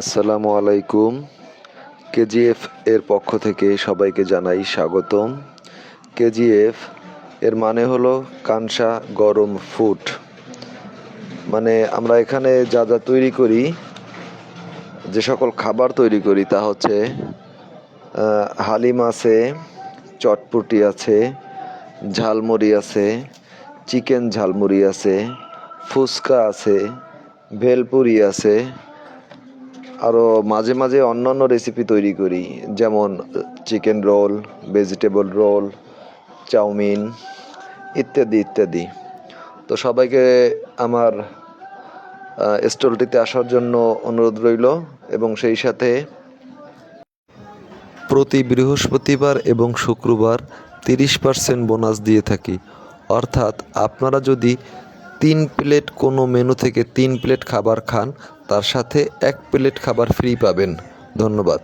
আসসালামু আলাইকুম। কেজিএফ এর পক্ষ থেকে সবাইকে জানাই স্বাগতম। কেজিএফ এর মানে হলো কানসা গরম ফুড। মানে আমরা এখানে যা যা তৈরি করি, যে সকল খাবার তৈরি করি তা হচ্ছে হালিম আছে, চটপুটি আছে, ঝালমুড়ি আছে, চিকেন ঝালমুড়ি আছে, ফুচকা আছে, ভেলপুরি আছে আরও মাঝে মাঝে অন্যান্য রেসিপি তৈরি করি, যেমন chicken roll vegetable roll chow mein ইত্যাদি ইত্যাদি। তো সবাইকে আমার স্টলটিতে আসার জন্য অনুরোধ রইল এবং সেই সাথে প্রতি বৃহস্পতিবার এবং শুক্রবার তিরিশ পার্সেন্ট বোনাস দিয়ে থাকি। অর্থাৎ আপনারা যদি তিন প্লেট কোনো মেনু থেকে তিন প্লেট খাবার খান, তার সাথে এক প্লেট খাবার ফ্রি পাবেন। ধন্যবাদ।